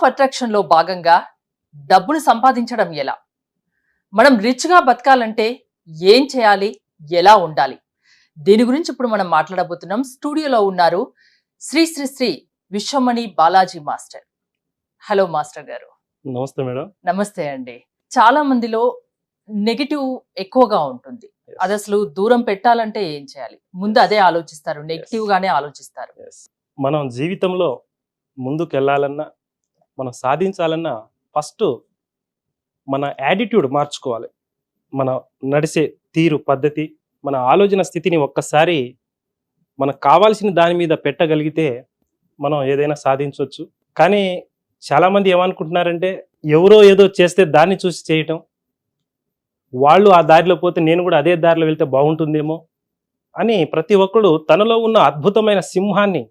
Of అట్రాక్షన్లో భాగంగా డబ్బును సంపాదించడం ఎలా? మనం రిచ్గా బతకాలంటే ఏం చేయాలి? ఎలా ఉండాలి? దీని గురించి ఇప్పుడు మనం మాట్లాడబోతున్నాం. స్టూడియోలో ఉన్నారు Shri Shri Shri Vishwamani Balaji master. Hello master గారు. నమస్తే మేడం. నమస్తే అండి. చాలా మందిలో నెగిటివ్ ఎక్కువగా ఉంటుంది. అది అసలు దూరం పెట్టాలంటే ఏం చేయాలి? ముందు అదే ఆలోచిస్తారు. నెగిటివ్ గానే ఆలోచిస్తారు. మనం జీవితంలో ముందుకు వెళ్ళాలన్నా మనం సాధించాలన్నా ఫస్ట్ మన యాటిట్యూడ్ మార్చుకోవాలి. మన నడిసే తీరు పద్ధతి మన ఆలోచన స్థితిని ఒక్కసారి మనకు కావాల్సిన దాని మీద పెట్టగలిగితే మనం ఏదైనా సాధించవచ్చు కానీ చాలామంది ఏమనుకుంటున్నారంటే ఎవరో ఏదో చేస్తే దాన్ని చూసి చేయటం వాళ్ళు ఆ దారిలో పోతే నేను కూడా అదే దారిలో వెళ్తే బాగుంటుందేమో అని ప్రతి ఒక్కడు తనలో ఉన్న అద్భుతమైన సింహాన్ని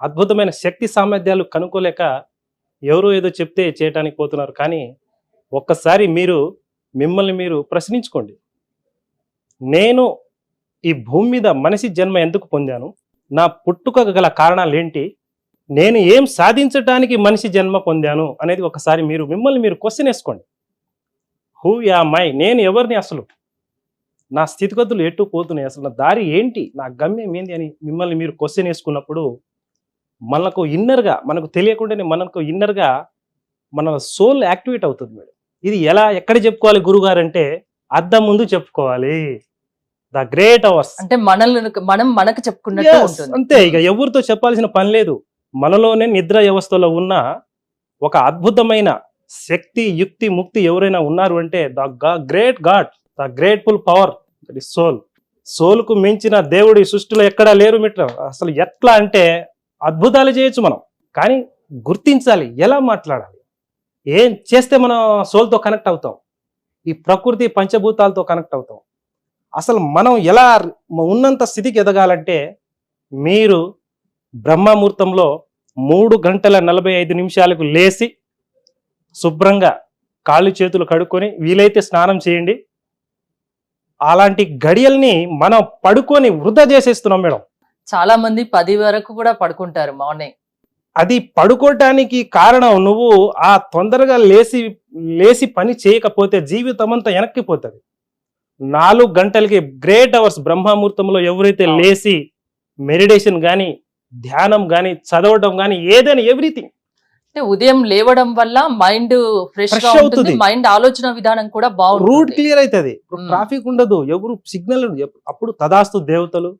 అద్భుతమైన శక్తి సామర్థ్యాలు కనుక్కోలేక ఎవరో ఏదో చెప్తే చేయటానికి పోతున్నారు. కానీ ఒక్కసారి మీరు మిమ్మల్ని మీరు ప్రశ్నించుకోండి. నేను ఈ భూమి మీద మనిషి జన్మ ఎందుకు పొందాను? నా పుట్టుక గల కారణాలు ఏంటి? నేను ఏం సాధించటానికి మనిషి జన్మ పొందాను? అనేది ఒకసారి మీరు మిమ్మల్ని మీరు క్వశ్చన్ వేసుకోండి. హూ యా మై నేను ఎవరిని అసలు? నా స్థితిగతులు ఎటు పోతున్నాయి? అసలు నా దారి ఏంటి? నా గమ్యం ఏంటి అని మిమ్మల్ని మీరు క్వశ్చన్ వేసుకున్నప్పుడు మనకు ఇన్నర్గా మనకు తెలియకుండానే మనకు ఇన్నర్గా మన సోల్ యాక్టివేట్ అవుతుంది మేడం. ఇది ఎలా ఎక్కడ చెప్పుకోవాలి గురుగారు అంటే అద్దం ముందు చెప్పుకోవాలి. ద గ్రేట్ అవర్స్ అంటే మనల్ని మనం మనకు చెప్పుకున్నట్టు అంతే ఇక ఎవరితో చెప్పాల్సిన పని లేదు. మనలోనే నిద్ర వ్యవస్థలో ఉన్న ఒక అద్భుతమైన శక్తి యుక్తి ముక్తి ఎవరైనా ఉన్నారు అంటే the great god the grateful power that is soul సోల్కు మించిన దేవుడి సృష్టిలో ఎక్కడా లేరు మిట్ర అసలు ఎట్లా అంటే అద్భుతాలు చేయొచ్చు మనం. కానీ గుర్తించాలి ఎలా మాట్లాడాలి? ఏం చేస్తే మనం సోల్తో కనెక్ట్ అవుతాం? ఈ ప్రకృతి పంచభూతాలతో కనెక్ట్ అవుతాం. అసలు మనం ఎలా ఉన్నంత స్థితికి ఎదగాలంటే మీరు బ్రహ్మముహూర్తంలో మూడు గంటల నలభై ఐదు నిమిషాలకు లేచి శుభ్రంగా కాళ్ళు చేతులు కడుక్కొని వీలైతే స్నానం చేయండి. అలాంటి గడియల్ని మనం పడుకొని వృధా చేసేస్తున్నాం మేడం. చాలా మంది పది వరకు కూడా పడుకుంటారు మార్నింగ్ అది పడుకోవటానికి కారణం నువ్వు ఆ తొందరగా లేచి లేచి పని చేయకపోతే జీవితం అంతా వెనక్కిపోతుంది నాలుగు గంటలకి గ్రేట్ అవర్స్ బ్రహ్మముహూర్తంలో ఎవరైతే. లేచి మెడిటేషన్ కానీ ధ్యానం కానీ చదవడం కానీ ఏదైనా ఎవ్రీథింగ్ అంటే ఉదయం లేవడం వల్ల మైండ్ ఫ్రెష్ అవుతుంది. మైండ్ ఆలోచన విధానం కూడా రూట్ బాగుంటుంది క్లియర్ అవుతుంది. ట్రాఫిక్ ఉండదు ఎవరు సిగ్నల్ అప్పుడు తదాస్తు దేవతలు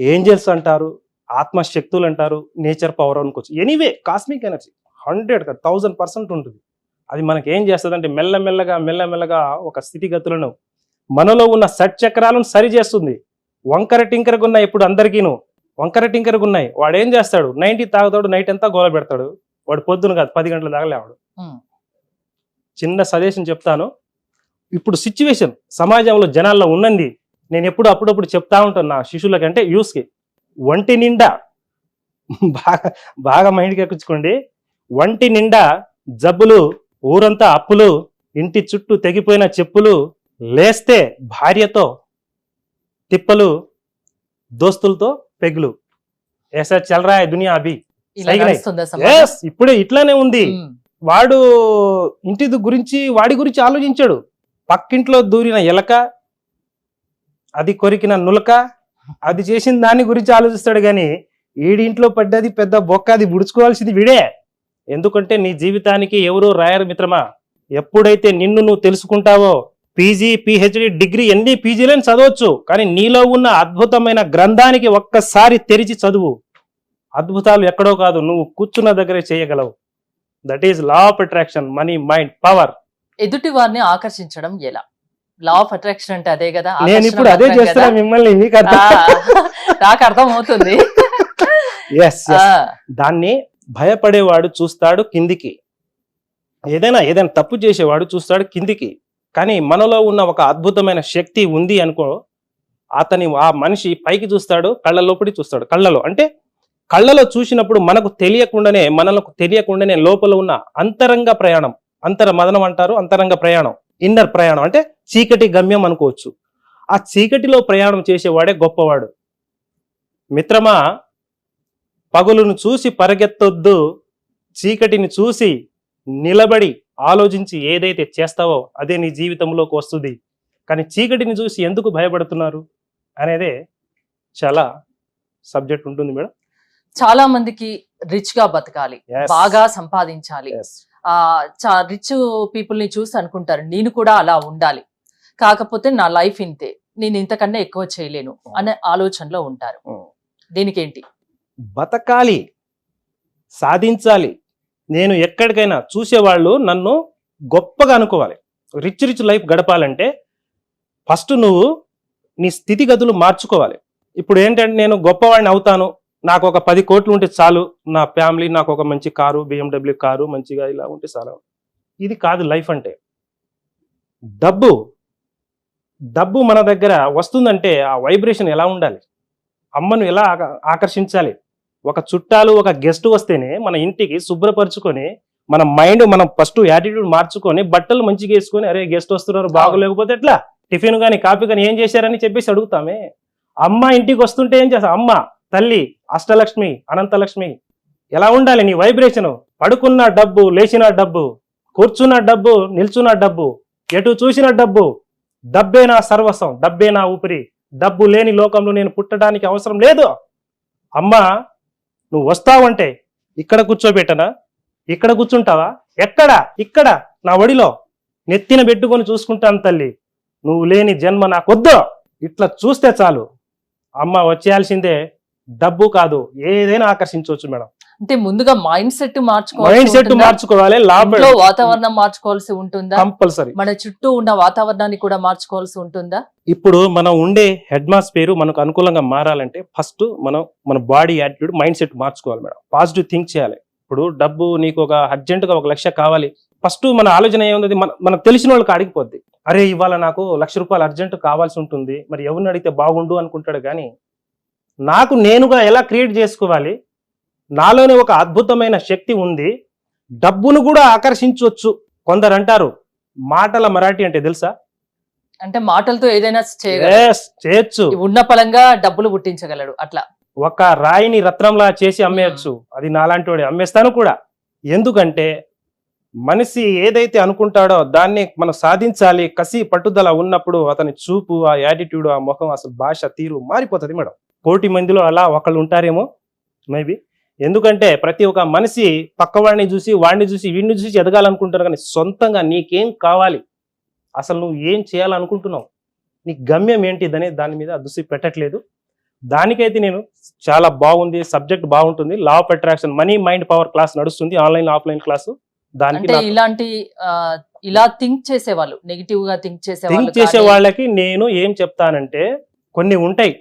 ఏంజల్స్ అంటారు ఆత్మశక్తులు అంటారు నేచర్ పవర్ అనుకోవచ్చు anyway cosmic energy. Hundred thousand percent ఉంటుంది. అది మనకి ఏం చేస్తుంది అంటే మెల్లమెల్లగా మెల్లమెల్లగా ఒక స్థితిగతులను మనలో ఉన్న సట్ చక్రాలను సరి చేస్తుంది. వంకర టింకరగా ఉన్నాయి ఇప్పుడు అందరికీను. వంకర టింకరగా ఉన్నాయి వాడు ఏం చేస్తాడు? నైన్టీ తాగుతాడు నైట్ అంతా గోల పెడతాడు. వాడు పొద్దున కాదు పది గంటల దాకా లేవాడు. మ్మ్. చిన్న సజెషన్ చెప్తాను. ఇప్పుడు సిచ్యువేషన్ సమాజంలో జనాల్లో ఉన్నది నేను ఎప్పుడు అప్పుడప్పుడు చెప్తా ఉంటాను నా శిష్యులకి అంటే యూస్కి ఒంటి నిండా బాగా బాగా మైండ్కి ఎక్కించుకోండి. ఒంటి నిండా జబ్బులు ఊరంతా అప్పులు ఇంటి చుట్టూ తెగిపోయిన చెప్పులు లేస్తే భార్యతో తిప్పలు దోస్తులతో పెగులు. ఏసా చల్రా దునియా అభి. ఇప్పుడే ఇట్లానే ఉంది. మ్మ్. వాడు ఇంటి గురించి వాడి గురించి ఆలోచించాడు. పక్కింట్లో దూరిన ఎలక అది కొరికిన నులక అది చేసిన దాని గురించి ఆలోచిస్తాడు కానీ ఈడింట్లో పడ్డది పెద్ద బొక్క అది బుడుచుకోవాల్సింది వీడే. ఎందుకంటే నీ జీవితానికి ఎవరో రాయరు మిత్రమా? ఎప్పుడైతే నిన్ను నువ్వు తెలుసుకుంటావో పీజీ పిహెచ్డి డిగ్రీ ఎన్ని పీజీలని చదవచ్చు కానీ నీలో ఉన్న అద్భుతమైన గ్రంథానికి ఒక్కసారి తెరిచి చదువు. అద్భుతాలు ఎక్కడో కాదు నువ్వు కూర్చున్న దగ్గరే చేయగలవు. That is law of attraction money mind power ఎదుటి వారిని ఆకర్షించడం ఎలా? లా ఆఫ్ అట్రాక్షన్ అంటే అదే కదా నేను ఇప్పుడు అదే చేస్తున్నా కదా? మిమ్మల్ని మీకు అర్థం నాకు అర్థం అవుతుంది ఎస్ దాన్ని భయపడేవాడు చూస్తాడు కిందికి. ఏదైనా ఏదైనా తప్పు చేసేవాడు చూస్తాడు కిందికి. కానీ మనలో ఉన్న ఒక అద్భుతమైన శక్తి ఉంది అనుకో అతని ఆ మనిషి పైకి చూస్తాడు కళ్ళ లోపలి చూస్తాడు. కళ్ళలో అంటే కళ్ళలో చూసినప్పుడు మనకు తెలియకుండానే మనకు తెలియకుండానే లోపల ఉన్న అంతరంగ ప్రయాణం అంతర మదనం అంటారు అంతరంగ ప్రయాణం. ఇన్నర్ ప్రయాణం అంటే చీకటి గమ్యం అనుకోవచ్చు. ఆ చీకటిలో ప్రయాణం చేసేవాడే గొప్పవాడు. మిత్రమా పగులును చూసి పరిగెత్తొద్దు. చీకటిని చూసి నిలబడి ఆలోచించి ఏదైతే చేస్తావో అదే నీ జీవితంలోకి వస్తుంది. కానీ చీకటిని చూసి ఎందుకు భయపడుతున్నారు అనేదే చాలా సబ్జెక్ట్ ఉంటుంది మేడం. చాలా మందికి రిచ్గా బతకాలి. బాగా సంపాదించాలి. రిచ్ పీపుల్ని చూసి అనుకుంటారు నేను కూడా అలా ఉండాలి. కాకపోతే నా లైఫ్ ఇంతే నేను ఇంతకన్నా ఎక్కువ చేయలేను అనే ఆలోచనలో ఉంటారు. దీనికేంటి? బతకాలి సాధించాలి. నేను ఎక్కడికైనా చూసేవాళ్ళు నన్ను గొప్పగా అనుకోవాలి. రిచ్ రిచ్ లైఫ్ గడపాలంటే ఫస్ట్ నువ్వు నీ స్థితిగతులు మార్చుకోవాలి. ఇప్పుడు ఏంటంటే నేను గొప్పవాడిని అవుతాను నాకు ఒక పది కోట్లు ఉంటే చాలు. నా ఫ్యామిలీ నాకు ఒక మంచి కారు బిఎండబ్ల్యూ కారు మంచిగా ఇలా ఉంటే చాలు. ఇది కాదు లైఫ్ అంటే. డబ్బు. డబ్బు మన దగ్గర వస్తుందంటే ఆ వైబ్రేషన్ ఎలా ఉండాలి? అమ్మను ఎలా ఆక- ఆకర్షించాలి? ఒక చుట్టాలు ఒక గెస్ట్ వస్తేనే మన ఇంటికి శుభ్రపరచుకొని మన మైండ్ మనం ఫస్ట్ యాటిట్యూడ్ మార్చుకొని బట్టలు మంచిగా వేసుకొని అరే గెస్ట్ వస్తున్నారు బాగోలేకపోతే ఎట్లా? టిఫిన్ కానీ కాఫీ కానీ ఏం చేశారని చెప్పేసి అడుగుతామే. అమ్మ ఇంటికి వస్తుంటే ఏం చేస్తా? అమ్మ తల్లి అష్టలక్ష్మి అనంతలక్ష్మి ఎలా ఉండాలి నీ వైబ్రేషన్? పడుకున్న డబ్బు లేచిన డబ్బు కూర్చున్న డబ్బు నిల్చున్న డబ్బు ఎటు చూసిన డబ్బు డబ్బే నా సర్వస్వం డబ్బే నా ఊపిరి డబ్బు లేని లోకంలో నేను పుట్టడానికి అవసరం లేదు. అమ్మా నువ్వు వస్తావంటే ఇక్కడ కూర్చోబెట్టనా? ఇక్కడ కూర్చుంటావా? ఎక్కడ? ఇక్కడ నా ఒడిలో. నెత్తిన పెట్టుకొని చూసుకుంటాను తల్లి. నువ్వు లేని జన్మ నాకొద్దు. ఇట్లా చూస్తే చాలు. అమ్మ వచ్చేయాల్సిందే డబ్బు కాదు ఏదైనా ఆకర్షించవచ్చు మేడం. అంటే ముందుగా మైండ్ సెట్ మైండ్ సెట్ మార్చుకోవాలి మార్చుకోవాలి ఇంట్లో వాతావరణం మార్చుకోవాల్సి ఉంటుందా? కంపల్సరీ. మన చుట్టూ ఉన్న వాతావరణాన్ని కూడా మార్చుకోవాల్సి ఉంటుందా? ఇప్పుడు మనం ఉండే హెడ్ మాస్ పేరు మనకు అనుకూలంగా మారాలంటే ఫస్ట్ మనం మన బాడీ యాటిట్యూడ్ మైండ్ సెట్ మార్చుకోవాలి మేడం. పాజిటివ్ థింక్ చేయాలి. ఇప్పుడు డబ్బు నీకు ఒక అర్జెంట్గా ఒక లక్ష కావాలి. ఫస్ట్ మన ఆలోచన ఏముంది? మన మనకు తెలిసిన వాళ్ళకి అడిగిపోద్ది. అరే ఇవాళ నాకు లక్ష రూపాయలు అర్జెంట్ కావాల్సి ఉంటుంది. మరి ఎవరిని అడిగితే బాగుండు అనుకుంటాడు కానీ నాకు నేనుగా ఎలా క్రియేట్ చేసుకోవాలి? నాలోనే ఒక అద్భుతమైన శక్తి ఉంది. డబ్బును కూడా ఆకర్షించవచ్చు. కొందరు అంటారు మాటల మరాఠీ అంటే తెలుసా? అంటే మాటలతో ఏదైనా చేయొచ్చు. ఉన్న పలంగా డబ్బులు పుట్టించగలడు అట్లా. ఒక రాయిని రత్నంలా చేసి అమ్మేయచ్చు. అది నాలాంటి వాడు అమ్మేస్తాను కూడా. ఎందుకంటే మనిషి ఏదైతే అనుకుంటాడో దాన్ని మనం సాధించాలి. కసి పట్టుదల ఉన్నప్పుడు అతని చూపు ఆ యాటిట్యూడ్ ఆ ముఖం అసలు భాష తీరు మారిపోతుంది మేడం. కోటి మందిలో అలా ఒకళ్ళు ఉంటారేమో మేబీ ఎందుకంటే ప్రతి ఒక్క మనిషి పక్కవాడిని చూసి వాడిని చూసి వీడిని చూసి ఎదగాలనుకుంటారు కానీ సొంతంగా నీకేం కావాలి? అసలు నువ్వు ఏం చేయాలనుకుంటున్నావు? నీ గమ్యం ఏంటిదనే దాని మీద దృష్టి పెట్టట్లేదు. దానికైతే నేను చాలా బాగుంది సబ్జెక్ట్ బాగుంటుంది. Law of attraction money mind power class నడుస్తుంది. ఆన్లైన్ ఆఫ్లైన్ క్లాసు దానికి ఇలాంటి ఇలా థింక్ చేసేవాళ్ళు నెగిటివ్గా థింక్ చేసే థింక్ చేసే వాళ్ళకి నేను ఏం చెప్తానంటే కొన్ని ఉంటాయి.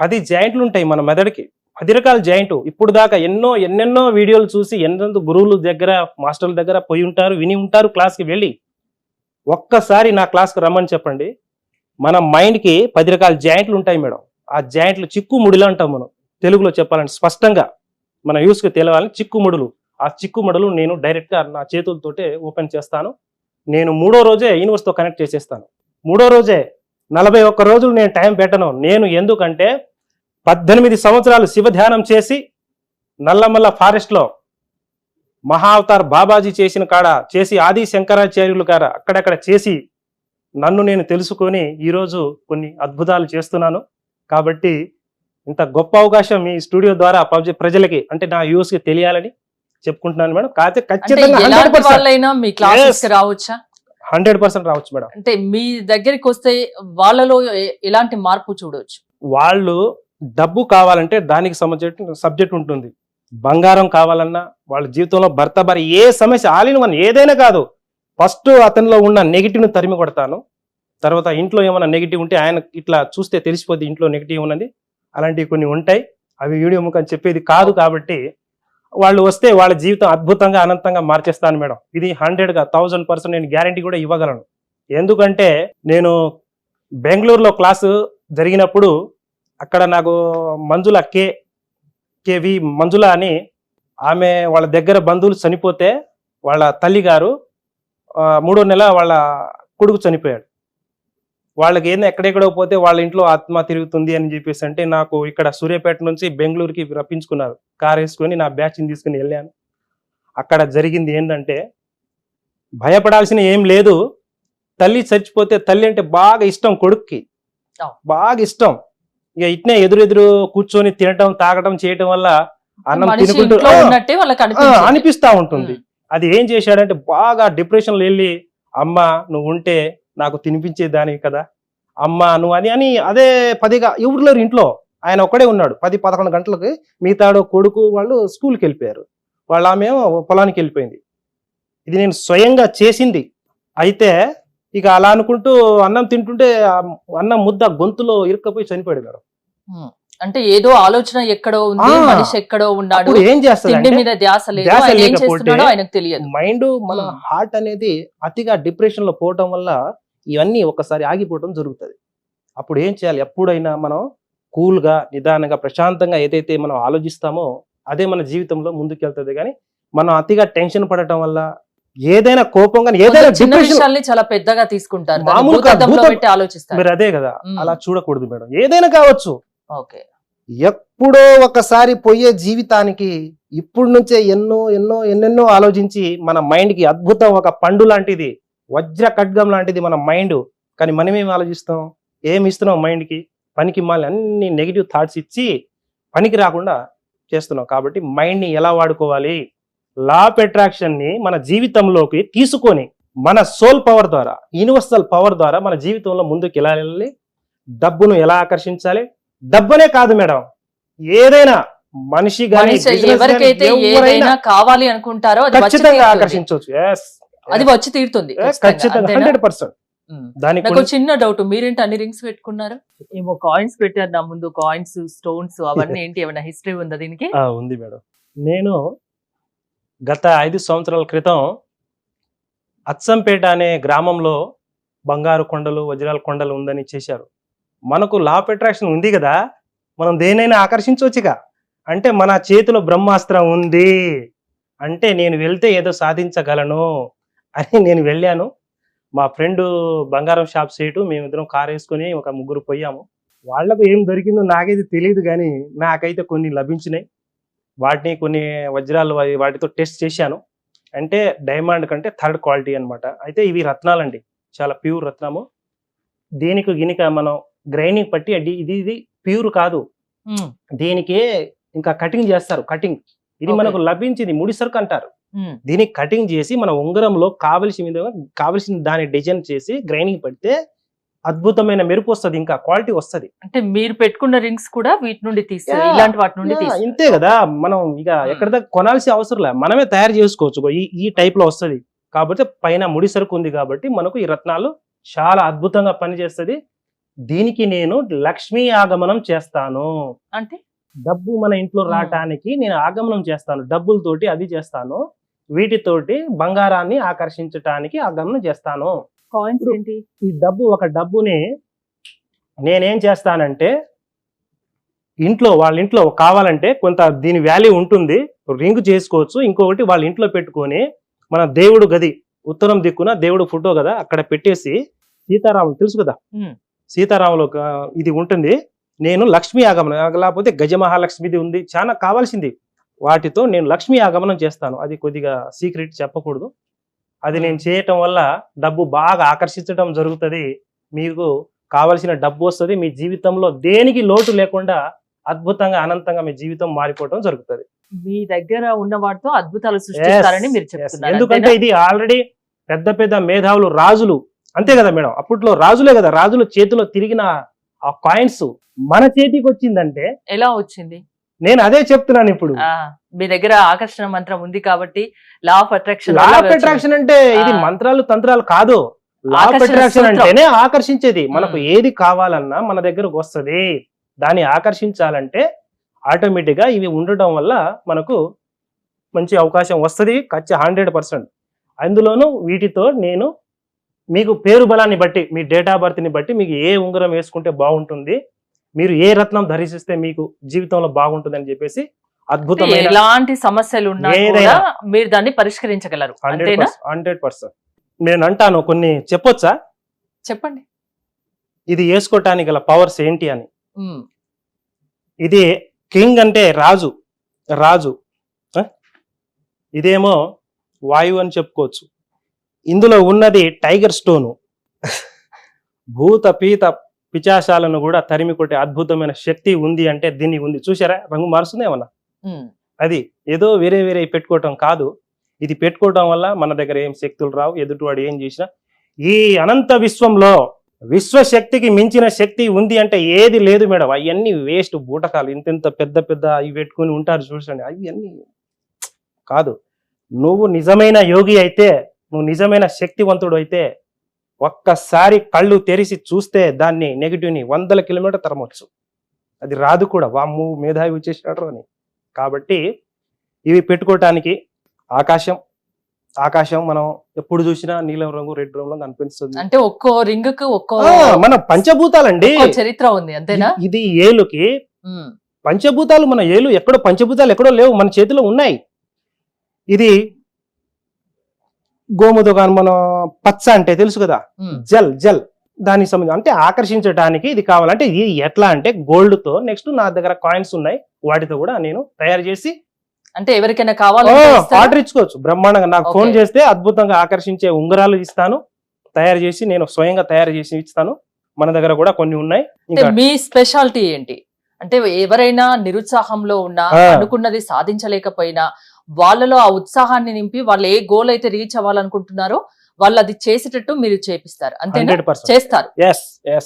పది జాయింట్లు ఉంటాయి మన మెదడుకి. పది రకాల జాయింట్. ఇప్పుడు దాకా ఎన్నో ఎన్నెన్నో వీడియోలు చూసి ఎన్నెంత గురువుల దగ్గర మాస్టర్ల దగ్గర పోయి ఉంటారు విని ఉంటారు క్లాస్కి వెళ్ళి. ఒక్కసారి నా క్లాస్కి రమ్మని చెప్పండి. మన మైండ్కి పది రకాల జాయింట్లు ఉంటాయి మేడం. ఆ జాయింట్లు చిక్కుముడిలు అంటాం మనం. తెలుగులో చెప్పాలంటే స్పష్టంగా మన యూస్కి తెలవాలని చిక్కుముడులు ఆ చిక్కుముడులు నేను డైరెక్ట్గా నా చేతులతోటే ఓపెన్ చేస్తాను. నేను మూడో రోజే యూనివర్స్తో కనెక్ట్ చేసేస్తాను. మూడో రోజే నలభై ఒక్క రోజులు నేను టైం పెట్టను. నేను ఎందుకంటే పద్దెనిమిది సంవత్సరాలు శివ ధ్యానం చేసి నల్లమల్ల ఫారెస్ట్లో మహావతార్ బాబాజీ చేసిన కాడ చేసి ఆది శంకరాచార్యులు కాడ అక్కడక్కడ చేసి నన్ను నేను తెలుసుకొని ఈరోజు కొన్ని అద్భుతాలు చేస్తున్నాను. కాబట్టి ఇంత గొప్ప అవకాశం మీ స్టూడియో ద్వారా పబ్జి- ప్రజలకి అంటే నా యూస్కి తెలియాలని చెప్పుకుంటున్నాను మేడం. కాకపోతే ఖచ్చితంగా హండ్రెడ్ పర్సెంట్ రావచ్చా? హండ్రెడ్ పర్సెంట్ రావచ్చు మేడం. అంటే మీ దగ్గరికి వస్తే వాళ్ళలో ఎలాంటి మార్పు చూడొచ్చు? వాళ్ళు డబ్బు కావాలంటే దానికి సంబంధించిన సబ్జెక్ట్ ఉంటుంది. బంగారం కావాలన్నా వాళ్ళ జీవితంలో భర్త భార్య ఏ సమస్య ఆలిన వన్ ఏదైనా కాదు. ఫస్ట్ అతనిలో ఉన్న నెగిటివ్ను తరిమి కొడతాను. తర్వాత ఇంట్లో ఏమైనా నెగిటివ్ ఉంటే ఆయన ఇట్లా చూస్తే తెలిసిపోద్ది ఇంట్లో నెగిటివ్ ఉన్నది. అలాంటివి కొన్ని ఉంటాయి. అవి వీడియో ముఖం చెప్పేది కాదు కాబట్టి వాళ్ళు వస్తే వాళ్ళ జీవితం అద్భుతంగా అనంతంగా మార్చేస్తాను మేడం. ఇది హండ్రెడ్గా థౌజండ్ పర్సెంట్ నేను గ్యారంటీ కూడా ఇవ్వగలను. ఎందుకంటే నేను బెంగళూరులో క్లాసు జరిగినప్పుడు అక్కడ నాకు మంజుల కే కేవి మంజుల అని ఆమె వాళ్ళ దగ్గర బంధువులు చనిపోతే వాళ్ళ తల్లి గారు మూడో నెల వాళ్ళ కొడుకు చనిపోయాడు. వాళ్ళకి ఏంది ఎక్కడెక్కడో పోతే వాళ్ళ ఇంట్లో ఆత్మ తిరుగుతుంది అని చెప్పేసి అంటే నాకు ఇక్కడ సూర్యాపేట నుంచి బెంగళూరుకి రప్పించుకున్నారు. కార్ వేసుకొని నా బ్యాచ్ని తీసుకుని వెళ్ళాను. అక్కడ జరిగింది ఏంటంటే భయపడాల్సిన ఏం లేదు. తల్లి చచ్చిపోతే తల్లి అంటే బాగా ఇష్టం కొడుక్కి. బాగా ఇష్టం. ఇక ఇట్నే ఎదురెదురు కూర్చొని తినటం తాగటం చేయటం వల్ల అన్నం తినుకుంటూ. అనిపిస్తా ఉంటుంది. అది ఏం చేశాడంటే బాగా డిప్రెషన్లో వెళ్ళి అమ్మ నువ్వు ఉంటే నాకు తినిపించేదానివి కదా. అమ్మ నువ్వు అని అని అదే పదిగా ఎవరు లేరు ఇంట్లో. ఆయన ఒక్కడే ఉన్నాడు. పది పదకొండు గంటలకి మిగతాడు కొడుకు వాళ్ళు స్కూల్కి వెళ్ళిపోయారు. వాళ్ళ ఆమె పొలానికి వెళ్ళిపోయింది. ఇది నేను స్వయంగా చేసింది. అయితే ఇక అలా అనుకుంటూ అన్నం తింటుంటే అన్నం ముద్ద గొంతులో ఇరుక్కపోయి చనిపోయాడు మేడం. అంటే ఏదో ఆలోచన ఎక్కడో ఉంది. మనిషి ఎక్కడో ఉన్నాడు ఏం చేస్తుంది తిండి మీద ధ్యాస లేదు ధ్యాస ఆయన ఏం లేకపోతే చేస్తున్నాడో ఆయనకు తెలియదు మైండ్ మన. హార్ట్ అనేది అతిగా డిప్రెషన్లో పోవటం వల్ల ఇవన్నీ ఒకసారి ఆగిపోవడం జరుగుతుంది అప్పుడు ఏం చేయాలి ఎప్పుడైనా మనం కూల్గా నిదానంగా ప్రశాంతంగా ఏదైతే మనం ఆలోచిస్తామో అదే మన జీవితంలో ముందుకెళ్తుంది కానీ మనం అతిగా టెన్షన్ పడటం వల్ల ఏదైనా కోపంగా ఏదైనా డిప్రెషన్ చాలా పెద్దగా తీసుకుంటారు మామూలుగా ఆలోచిస్తారు. మీరు అదే కదా. అలా చూడకూడదు మేడం. ఏదైనా కావచ్చు. ఓకే. ఎప్పుడో ఒకసారి పోయే జీవితానికి ఇప్పుడు నుంచే ఎన్నో ఎన్నో ఎన్నెన్నో ఆలోచించి మన మైండ్కి అద్భుతం ఒక పండు లాంటిది వజ్ర ఖడ్గం లాంటిది మన మైండ్. కానీ మనం ఏం ఆలోచిస్తాం? ఏం ఇస్తున్నాం మైండ్కి పనికి మాలి అన్ని నెగిటివ్ థాట్స్ ఇచ్చి పనికి రాకుండా చేస్తున్నాం. కాబట్టి మైండ్ని ఎలా వాడుకోవాలి? లా ఆఫ్ అట్రాక్షన్ని మన జీవితంలోకి తీసుకొని మన సోల్ పవర్ ద్వారా యూనివర్సల్ పవర్ ద్వారా మన జీవితంలో ముందుకు ఎలా వెళ్ళాలి? డబ్బును ఎలా ఆకర్షించాలి? డబ్బునే కాదు మేడం. ఏదైనా మనిషి ఎవరైనా ఏదైనా కావాలి అనుకుంటారో అది వచ్చి ఖచ్చితంగా తీరుతుంది. ఆకర్షించవచ్చు. Yes. అది వచ్చి తీరుతుంది. ఖచ్చితంగా. Hundred percent. దానికి చిన్న డౌట్ మీరేంటి అన్ని రింగ్స్ పెట్టుకున్నారు? ఏమో కాయిన్స్ పెట్టారు నా ముందు. కాయిన్స్ స్టోన్స్ అవన్నీ ఏంటి? ఏమైనా హిస్టరీ ఉందా దీనికి? ఆ, ఉంది మేడం. నేను గత ఐదు సంవత్సరాల క్రితం అచ్చంపేట అనే గ్రామంలో బంగారు కొండలు వజ్రాల కొండలు ఉందని చేశారు. మనకు లా ఆఫ్ అట్రాక్షన్ ఉంది కదా మనం దేనైనా ఆకర్షించవచ్చుగా అంటే మన చేతిలో బ్రహ్మాస్త్రం ఉంది. అంటే నేను వెళ్తే ఏదో సాధించగలను అని నేను వెళ్ళాను. మా ఫ్రెండ్ బంగారం షాప్ సీటు మేమిద్దరం కార్ వేసుకొని ఒక ముగ్గురు పోయాము. వాళ్ళకు ఏం దొరికిందో నాకైతే తెలియదు కానీ నాకైతే కొన్ని లభించినాయి. వాటిని కొన్ని వజ్రాలు వాటితో టెస్ట్ చేశాను. అంటే డైమండ్ కంటే థర్డ్ క్వాలిటీ అన్నమాట. అయితే ఇవి రత్నాలండి. చాలా ప్యూర్ రత్నము. దీనికి గినిక మనం గ్రైండింగ్ పట్టి అది ఇది ఇది ప్యూర్ కాదు. దీనికి ఇంకా కటింగ్ చేస్తారు. కటింగ్. ఇది. మనకు లభించింది ముడి సరుకు అంటారు. దీనికి కటింగ్ చేసి మన ఉంగరంలో కావలసిన కావలసిన దాని డిజైన్ చేసి గ్రైండింగ్ పడితే అద్భుతమైన మెరుపు వస్తుంది ఇంకా క్వాలిటీ వస్తుంది. అంటే మీరు పెట్టుకున్న రింగ్స్ కూడా వీటి నుండి తీస్తారు. ఇలాంటి వాటి నుండి ఇంతే కదా మనం ఇక Hmm. ఎక్కడ దాకా కొనాల్సిన అవసరం లేదు మనమే తయారు చేసుకోవచ్చు. ఈ ఈ టైప్లో వస్తది. కాకపోతే పైన ముడి సరుకు ఉంది కాబట్టి మనకు ఈ రత్నాలు చాలా అద్భుతంగా పనిచేస్తది. దీనికి నేను లక్ష్మీ ఆగమనం చేస్తాను. అంటే? డబ్బు మన ఇంట్లో Hmm. రావటానికి నేను ఆగమనం చేస్తాను. డబ్బులతోటి అది చేస్తాను. వీటితోటి బంగారాన్ని ఆకర్షించటానికి ఆగమనం చేస్తాను. కాయిన్స్ ఏంటి? ఈ డబ్బు ఒక డబ్బుని నేనేం చేస్తానంటే ఇంట్లో వాళ్ళ ఇంట్లో కావాలంటే కొంత దీని వాల్యూ ఉంటుంది. రింగ్ చేసుకోవచ్చు. ఇంకొకటి వాళ్ళ ఇంట్లో పెట్టుకొని మన దేవుడు గది ఉత్తరం దిక్కున దేవుడు ఫోటో కదా అక్కడ పెట్టేసి సీతారాములు తెలుసు కదా. సీతారాములు ఇది ఉంటుంది. నేను లక్ష్మీ ఆగమనం లేకపోతే గజమహాలక్ష్మిది ఉంది. చాలా కావాల్సింది. వాటితో నేను లక్ష్మీ ఆగమనం చేస్తాను. అది కొద్దిగా సీక్రెట్ చెప్పకూడదు. అది నేను చేయటం వల్ల డబ్బు బాగా ఆకర్షించడం జరుగుతుంది. మీకు కావలసిన డబ్బు వస్తుంది. మీ జీవితంలో దేనికి లోటు లేకుండా అద్భుతంగా అనంతంగా మీ జీవితం మారిపోవడం జరుగుతుంది. మీ దగ్గర ఉన్న వాటితో అద్భుతాలు సృష్టిస్తారని మీరు చెప్తున్నారు ఎందుకంటే ఇది ఆల్రెడీ పెద్ద పెద్ద మేధావులు రాజులు అంతే కదా మేడం? అప్పట్లో రాజులే కదా రాజుల చేతిలో తిరిగిన ఆ కాయిన్స్ మన చేతికి వచ్చిందంటే ఎలా వచ్చింది? నేను అదే చెప్తున్నాను ఇప్పుడు. మీ దగ్గర ఆకర్షణ మంత్రం ఉంది కాబట్టి law of attraction law of attraction అంటే ఇది. మంత్రాలు తంత్రాలు కాదు. Law of attraction. అంటేనే ఆకర్షించేది. మనకు. ఏది కావాలన్నా మన దగ్గరకు వస్తది. దాన్ని ఆకర్షించాలంటే ఆటోమేటిక్గా ఇవి ఉండటం వల్ల మనకు మంచి అవకాశం వస్తది. ఖచ్చి హండ్రెడ్ పర్సెంట్. అందులోనూ వీటితో నేను మీకు పేరు బలాన్ని బట్టి మీ డేట్ ఆఫ్ బర్త్ని బట్టి మీకు ఏ ఉంగరం వేసుకుంటే బాగుంటుంది మీరు ఏ రత్నం ధరిస్తే మీకు జీవితంలో బాగుంటుంది అని చెప్పేసి అద్భుతమైన ఎలాంటి సమస్యలు ఉన్నా. మీరు దాన్ని పరిష్కరించగలరు. హండ్రెడ్ పర్సెంట్ నేను అంటాను కొన్ని చెప్పొచ్చా? చెప్పండి. ఇది వేసుకోవటానికి గల పవర్స్ ఏంటి అని. ఇది కింగ్ అంటే రాజు రాజు? ఇదేమో వాయువు అని చెప్పుకోవచ్చు. ఇందులో ఉన్నది టైగర్ స్టోను భూత పీత పిచాశాలను కూడా తరిమి కొట్టే అద్భుతమైన శక్తి ఉంది అంటే దీన్ని ఉంది. చూసారా రంగు మారుస్తుంది ఏమన్నా? అది ఏదో వేరే వేరే పెట్టుకోవటం కాదు. ఇది పెట్టుకోవటం వల్ల మన దగ్గర ఏం శక్తులు రావు ఎదుటివాడు ఏం చేసినా. ఈ అనంత విశ్వంలో విశ్వశక్తికి మించిన శక్తి ఉంది అంటే ఏది లేదు మేడం. అవన్నీ వేస్ట్ బూటకాలు. ఇంత ఇంత పెద్ద పెద్ద అవి పెట్టుకుని ఉంటారు చూసండి అవన్నీ కాదు. నువ్వు నిజమైన యోగి అయితే నువ్వు నిజమైన శక్తివంతుడు అయితే ఒక్కసారి కళ్ళు తెరిచి చూస్తే దాన్ని నెగిటివ్ని వందల కిలోమీటర్ తరమొచ్చు. అది రాదు కూడా. వామ్ము మేధావి వచ్చేసినాడు అని. కాబట్టి ఇవి పెట్టుకోవటానికి ఆకాశం. ఆకాశం మనం ఎప్పుడు చూసినా నీలం రంగు రెడ్ రంగులో కనిపిస్తుంది. అంటే ఒక్కో రింగ్కు ఒక్కో మన పంచభూతాలండి. చరిత్ర ఉంది అంతేనా? ఇది ఏలుకి పంచభూతాలు మన ఏలు ఎక్కడో పంచభూతాలు ఎక్కడో లేవు మన చేతిలో ఉన్నాయి. ఇది గోముదగాన్ మన పచ్చ అంటే తెలుసు కదా? జల్ జల్. దానికి సంబంధించి అంటే ఆకర్షించడానికి ఇది కావాలంటే ఇది ఎట్లా అంటే గోల్డ్తో నెక్స్ట్ నా దగ్గర కాయిన్స్ ఉన్నాయి. వాటితో కూడా నేను తయారు చేసి అంటే ఎవరికైనా ఇస్తారా? ఆర్డర్ ఇచ్చుకోవచ్చు. బ్రహ్మాండంగా నాకు ఫోన్. చేస్తే అద్భుతంగా ఆకర్షించే ఉంగరాలు ఇస్తాను. తయారు చేసి నేను స్వయంగా తయారు చేసి ఇస్తాను. మన దగ్గర కూడా కొన్ని ఉన్నాయి. మీ స్పెషాలిటీ ఏంటి? అంటే ఎవరైనా నిరుత్సాహంలో ఉన్నా. అనుకున్నది సాధించలేకపోయినా వాళ్ళలో ఆ ఉత్సాహాన్ని నింపి వాళ్ళు ఏ గోల్ అయితే రీచ్ అవ్వాలనుకుంటున్నారో వాళ్ళు అది చేసేటట్టు మీరు చేపిస్తారు. అంతేనా? చేస్తారు.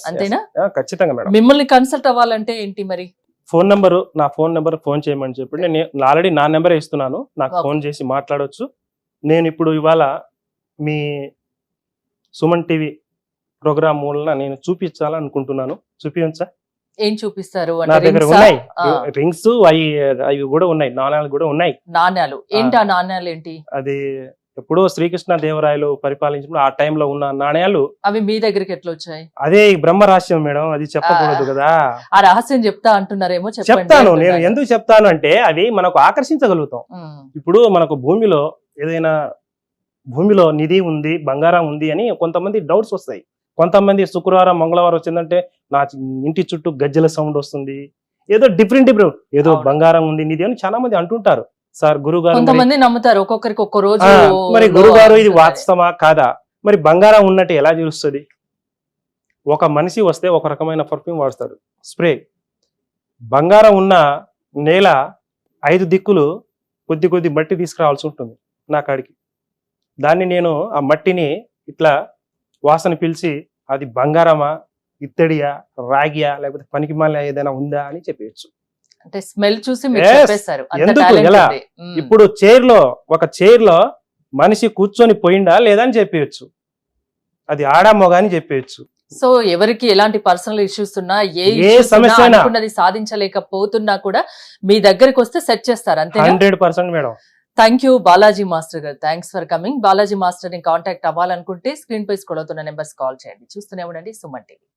అంతేనా? ఖచ్చితంగా మేడం. మిమ్మల్ని కన్సల్ట్ అవ్వాలంటే ఏంటి మరి? ఫోన్ నెంబర్ నా ఫోన్ నెంబర్ ఫోన్ చేయమని చెప్పి నేను ఆల్రెడీ నా నెంబర్ ఇస్తున్నాను. నాకు. ఫోన్ చేసి మాట్లాడొచ్చు. నేను ఇప్పుడు ఇవాళ మీ సుమన్ టీవీ ప్రోగ్రామ్ మూలన నేను చూపించాలనుకుంటున్నాను. చూపించా? ఏం చూపిస్తారు నా దగ్గర? ఉన్నాయి. రింగ్స్ అవి అవి కూడా ఉన్నాయి. నాణాలు కూడా ఉన్నాయి. నాణ్యాలు. ఏంటి ఆ నాణ్యాలు ఏంటి? అది ఎప్పుడో శ్రీకృష్ణ దేవరాయలు పరిపాలించినప్పుడు ఆ టైంలో ఉన్న నాణ్యాలు. అవి మీ దగ్గరికి ఎట్లా వచ్చాయి? అదే బ్రహ్మ రహస్యం మేడం. అది చెప్పకూడదు. కదా. ఆ రహస్యం చెప్తా అంటున్నారేమో చెప్తాను. నేను. ఎందుకు చెప్తాను అంటే అది మనకు ఆకర్షించగలుగుతాం. ఇప్పుడు మనకు భూమిలో ఏదైనా భూమిలో నిధి ఉంది బంగారం ఉంది అని కొంతమంది డౌట్స్ వస్తాయి. కొంతమంది శుక్రవారం మంగళవారం వచ్చిందంటే నా ఇంటి చుట్టూ గజ్జల సౌండ్ వస్తుంది. ఏదో డిఫరెంట్ డిఫరెంట్ ఏదో. బంగారం ఉంది నిధి అని చాలా మంది అంటుంటారు. సార్ గురువు గారు మరి- కొంతమంది నమ్ముతారు ఒక్కొక్కరికి ఒక్కో రోజు మరి గురువు గారు ఇది ఉంటుంది. వాస్తవమా? కాదా? మరి బంగారం ఉన్నట్టు ఎలా తెలుస్తుంది ఒక మనిషి వస్తే ఒక రకమైన పర్ఫ్యూమ్ వాడతాడు స్ప్రే బంగారం ఉన్న నేల ఐదు దిక్కులు కొద్ది కొద్ది మట్టి తీసుకురావాల్సి ఉంటుంది నా కాడికి. దాన్ని నేను ఆ మట్టిని ఇట్లా వాసన పిలిచి అది బంగారమా ఇత్తడియా రాగియా లేకపోతే పనికి ఏదైనా ఉందా అని చెప్పేయచ్చు. అంటే స్మెల్ చూసి అంత ఎందుకు? ఎలా? ఇప్పుడు చైర్లో ఒక చైర్లో మనిషి కూర్చొని పోయిందా లేదా అని చెప్పేయచ్చు. అది ఆడా మొగ అని చెప్పేయచ్చు. సో ఎవరికి ఎలాంటి పర్సనల్ ఇష్యూస్ ఉన్నా ఏ సమస్య. అనుకున్నది సాధించలేకపోతున్నా కూడా మీ దగ్గరికి వస్తే సెట్ చేస్తారు అంతేనా? Hundred percent madam. Thank you Balaji master garu. Thanks for coming Balaji మాస్టర్ని కాంటాక్ట్ అవ్వాలనుకుంటే స్క్రీన్ పై స్కూల్ అవుతున్న నెంబర్స్ కాల్ చేయండి. చూస్తూనే ఉండండి సుమన్ టీవీ.